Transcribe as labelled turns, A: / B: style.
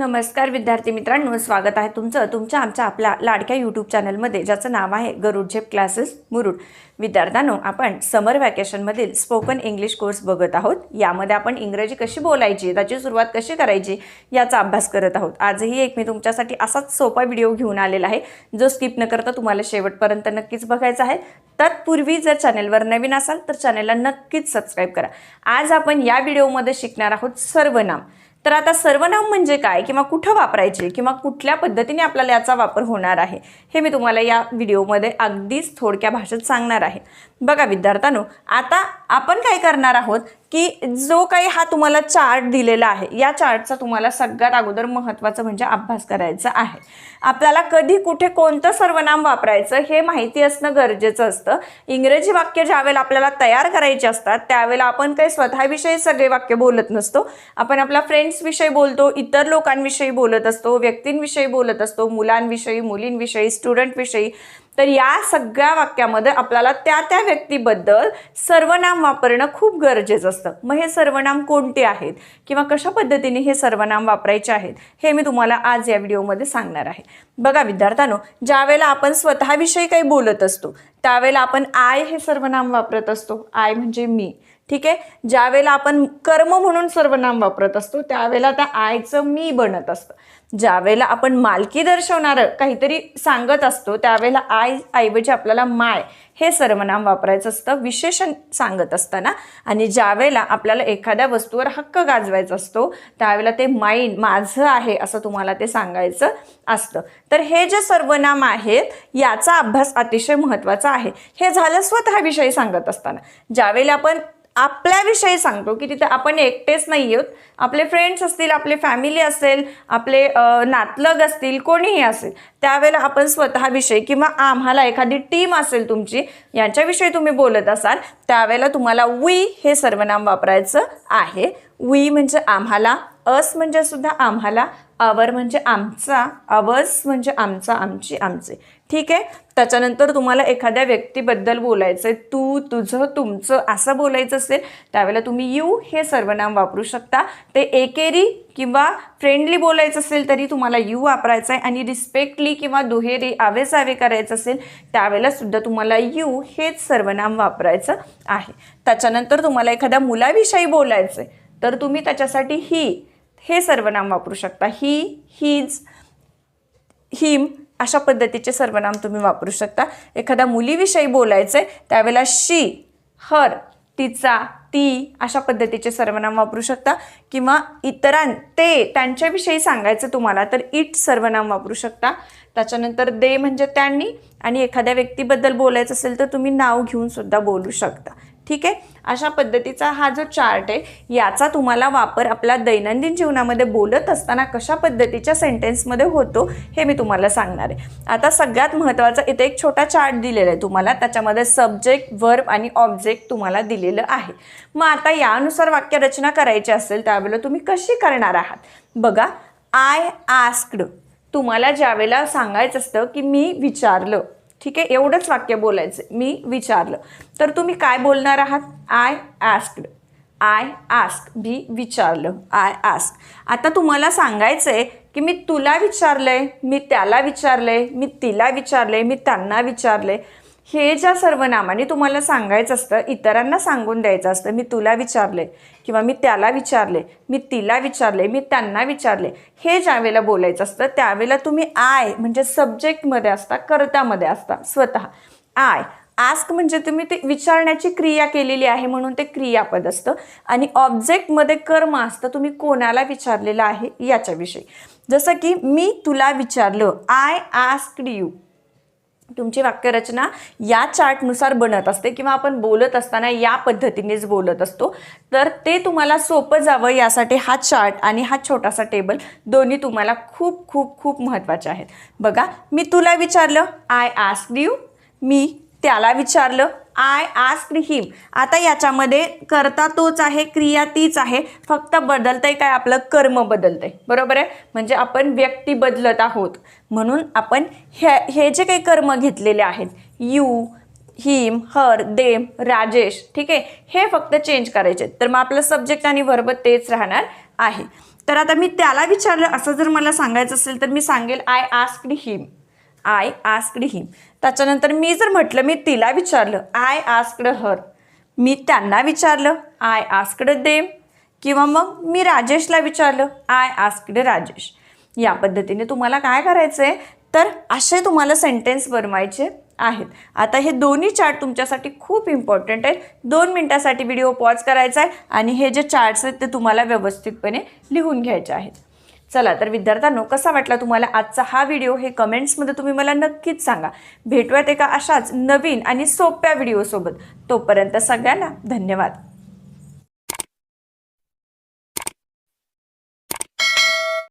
A: नमस्कार विद्यार्थी मित्रांनो स्वागत आहे तुमचं. तुमच्या आमच्या आपल्या लाडक्या यूट्यूब चॅनलमध्ये ज्याचं नाव आहे गरुड झेप क्लासेस मुरुड. विद्यार्थ्यांनो आपण समर व्हॅकेशनमधील स्पोकन इंग्लिश कोर्स बघत आहोत. यामध्ये आपण इंग्रजी कशी बोलायची त्याची सुरुवात कशी करायची याचा अभ्यास करत आहोत. आजही एक मी तुमच्यासाठी असाच सोपा व्हिडिओ घेऊन आलेला आहे जो स्किप न करता तुम्हाला शेवटपर्यंत नक्कीच बघायचा आहे. तत्पूर्वी जर चॅनेलवर नवीन असाल तर चॅनेलला नक्कीच सबस्क्राईब करा. आज आपण या व्हिडिओमध्ये शिकणार आहोत सर्वनाम. तर आता सर्वनाम म्हणजे काय किंवा कुठं वापरायचे किंवा कुठल्या पद्धतीने आपल्याला याचा वापर होणार आहे हे मी तुम्हाला या व्हिडिओमध्ये अगदीच थोडक्या भाषेत सांगणार आहे. बघा विद्यार्थ्यांनो आता आपण काय करणार आहोत की जो काही हा तुम्हाला चार्ट दिलेला आहे या चार्टचा तुम्हाला सगळ्यात अगोदर महत्त्वाचं म्हणजे अभ्यास करायचा आहे. आपल्याला कधी कुठे कोणतं सर्वनाम वापरायचं हे माहिती असणं गरजेचं असतं. इंग्रजी वाक्य ज्यावेळेला आपल्याला तयार करायचे असतात त्यावेळेला आपण काही स्वतःविषयी सगळे वाक्य बोलत नसतो. आपण आपल्या फ्रेंड्सविषयी बोलतो इतर लोकांविषयी बोलत असतो व्यक्तींविषयी बोलत असतो मुलांविषयी मुलींविषयी स्टुडंटविषयी तर या सगळ्या वाक्यामध्ये आपल्याला त्या त्या व्यक्तीबद्दल सर्वनाम वापरणं खूप गरजेचं असतं. मग हे सर्वनाम कोणते आहेत? किंवा कशा पद्धतीने हे सर्वनाम वापरायचे आहेत? हे मी तुम्हाला आज या व्हिडिओमध्ये सांगणार आहे. बघा विद्यार्थ्यांनो ज्यावेळेला आपण स्वतःविषयी काही बोलत असतो त्यावेळेला आपण आय हे सर्वनाम वापरत असतो. आय म्हणजे मी. ठीक आहे? ज्यावेळेला आपण कर्म म्हणून सर्वनाम वापरत असतो त्यावेळेला त्या आयचं मी बनत असतं. ज्यावेळेला आपण मालकी दर्शवणारं काहीतरी सांगत असतो त्यावेळेला आय ऐवजी आपल्याला माय हे सर्वनाम वापरायचं असतं विशेषण सांगत असताना. आणि ज्यावेळेला आपल्याला एखाद्या वस्तूवर हक्क गाजवायचा असतो त्यावेळेला ते माईन माझं आहे असं तुम्हाला ते सांगायचं असतं. तर हे जे सर्वनाम आहेत याचा अभ्यास अतिशय महत्त्वाचा आहे. हे झालं स्वतःविषयी सांगत असताना. ज्यावेळेला आपण आपल्याविषयी सांगतो की तिथे आपण एकटेच नाही आहोत. आपले फ्रेंड्स असतील आपले फॅमिली असेल आपले नातलग असतील कोणीही असेल त्यावेळेला आपण स्वतःविषयी किंवा आम्हाला एखादी टीम असेल तुमची यांच्याविषयी तुम्ही बोलत असाल त्यावेळेला तुम्हाला वी हे सर्वनाम वापरायचं आहे. वी म्हणजे आम्हाला अस म्हणजे सुद्धा आम्हाला आवर म्हणजे आमचा अवस म्हणजे आमचा आमची आमचे. ठीक आहे? त्याच्यानंतर तुम्हाला एखाद्या व्यक्तीबद्दल बोलायचं आहे तू तुझं तुमचं असं बोलायचं असेल त्यावेळेला तुम्ही यू हे सर्वनाम वापरू शकता. ते एकेरी किंवा फ्रेंडली बोलायचं असेल तरी तुम्हाला यू वापरायचं आहे आणि रिस्पेक्टली किंवा दुहेरी आवेसावे करायचं असेल त्यावेळेला सुद्धा तुम्हाला यू हेच सर्वनाम वापरायचं आहे. त्याच्यानंतर तुम्हाला एखाद्या मुलाविषयी बोलायचं आहे तर तुम्ही त्याच्यासाठी ही हे सर्वनाम वापरू शकता. ही हीज हिम अशा पद्धतीचे सर्वनाम तुम्ही वापरू शकता. एखाद्या मुलीविषयी बोलायचं आहे त्यावेळेला शी हर तिचा ती अशा पद्धतीचे सर्वनाम वापरू शकता. किंवा इतरां ते त्यांच्याविषयी सांगायचं तुम्हाला तर इट सर्वनाम वापरू शकता. त्याच्यानंतर दे म्हणजे त्यांनी आणि एखाद्या व्यक्तीबद्दल बोलायचं असेल तर तुम्ही नाव घेऊन सुद्धा बोलू शकता. ठीक आहे? अशा पद्धतीचा हा जो चार्ट आहे याचा तुम्हाला वापर आपल्या दैनंदिन जीवनामध्ये बोलत असताना कशा पद्धतीच्या सेंटेन्समध्ये होतो हे मी तुम्हाला सांगणार आहे. आता सगळ्यात महत्त्वाचा इथे एक छोटा चार्ट दिलेला आहे तुम्हाला त्याच्यामध्ये सब्जेक्ट वर्ब आणि ऑब्जेक्ट तुम्हाला दिलेलं आहे. मग आता यानुसार वाक्यरचना करायची असेल त्यावेळेला तुम्ही कशी करणार आहात? बघा आय आस्क्ड तुम्हाला ज्यावेळेला सांगायचं असतं की मी विचारलं ठीक आहे? एवढंच वाक्य बोलायचं. मी विचारलं. तर तुम्ही काय बोलणार आहात? आय आस्क्ड आय आस्क मी विचारलं. आय आस्क आता तुम्हाला सांगायचं आहे की मी तुला विचारलंय मी त्याला विचारलंय मी तिला विचारलंय मी त्यांना विचारलंय. हे ज्या सर्वनामाने तुम्हाला सांगायचं असतं इतरांना सांगून द्यायचं असतं मी तुला विचारले किंवा मी त्याला विचारले मी तिला विचारले मी त्यांना विचारले हे ज्यावेळेला बोलायचं असतं त्यावेळेला तुम्ही आय म्हणजे सब्जेक्टमध्ये असता कर्त्यामध्ये असता स्वतः. आय आस्क म्हणजे तुम्ही ते विचारण्याची क्रिया केलेली आहे म्हणून ते क्रियापद असतं आणि ऑब्जेक्टमध्ये कर्म असतं तुम्ही कोणाला विचारलेलं आहे याच्याविषयी. जसं की मी तुला विचारलं आय आस्क्ड यू तुमची वाक्यरचना या चार्टनुसार बनत असते किंवा आपण बोलत असताना या पद्धतीनेच बोलत असतो. तर ते तुम्हाला सोपं जावं यासाठी हा चार्ट आणि हा छोटासा टेबल दोन्ही तुम्हाला खूप खूप खूप महत्त्वाचे आहेत. बघा मी तुला विचारलं आय आस्क यू मी त्याला विचारलं आय आस्क हिम आता याच्यामध्ये करता तोच आहे क्रिया तीच आहे फक्त बदलतंय काय आपलं? कर्म बदलतंय. बरोबर आहे? म्हणजे आपण व्यक्ती बदलत आहोत. म्हणून आपण हे हे जे काही कर्म घेतलेले आहेत you him her them Rajesh ठीक आहे? हे फक्त चेंज करायचे आहेत. तर मग आपलं सब्जेक्ट आणि वर्ब तेच राहणार आहे. तर आता मी त्याला विचारलं असं जर मला सांगायचं असेल तर मी सांगेल I asked him I asked him. त्याच्यानंतर मी जर म्हटलं मी तिला विचारलं आय आस्क्ड हर. मी त्यांना विचारलं आय आस्कड देम. किंवा मग मी राजेशला विचारलं आय आस्क्ड राजेश. या पद्धतीने तुम्हाला काय करायचं आहे तर असे तुम्हाला सेंटेन्स बनवायचे आहेत. आता हे दोन्ही चार्ट तुमच्यासाठी खूप इम्पॉर्टंट आहेत. दोन मिनटासाठी व्हिडिओ पॉज करायचा आहे आणि हे जे चार्ट्स आहेत ते तुम्हाला व्यवस्थितपणे लिहून घ्यायचे आहेत. चला तर विद्यार्थ्यांनो कसा वाटला तुम्हाला आजचा हा व्हिडिओ हे कमेंट्समध्ये तुम्ही मला नक्कीच सांगा. भेटूयात एका अशाच नवीन आणि सोप्या व्हिडिओसोबत तोपर्यंत सगळ्यांना धन्यवाद.